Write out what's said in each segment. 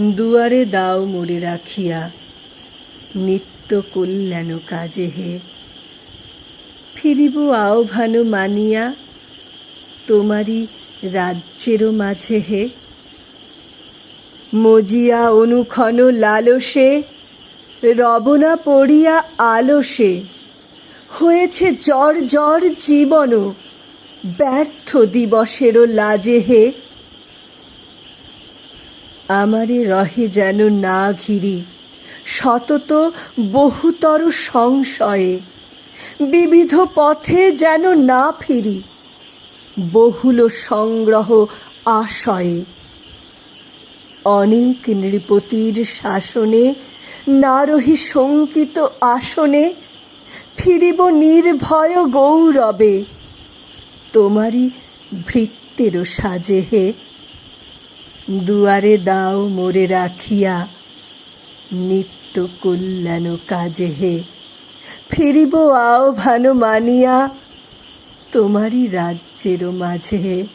দুয়ারে দাও মোরে রাখিয়া, নিত্য কল্যাণ কাজে হে। ফিরিব আহ্বান মানিয়া, তোমারই রাজ্যেরও মাঝে হে। মজিয়া অনুক্ষণ লালসে, রবনা পড়িয়া আলসে, হয়েছে জ্বর জ্বর জীবন ব্যর্থ দিবসেরও লাজে হে। আমারে রহে যেন না ঘিরি। সতত বহুতর সংশয়ে, বিবিধ পথে যেন না ফিরি। বহুল সংগ্রহ আশয়ে। অনেক নৃপতির শাসনে, নারহি শঙ্কিত আসনে, ফিরিব নির্ভয় গৌরবে। তোমারই ভৃত্যেরও সাজে হে দুয়ারে দাও মোরে রাখিয়া। নিত্য কল্যাণ কাজে হে। ফিরিব আহ্বান মানিয়া তোমারই রাজ্যেরও মাঝে হে।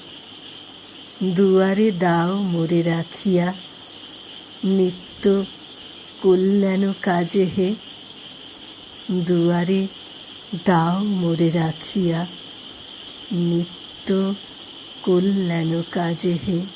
দুয়ারে দাও মোরে রাখিয়া। নিত্য কল্যাণ কাজে হে। দুয়ারে দাও মোরে রাখিয়া। নিত্য কল্যাণ কাজে হে।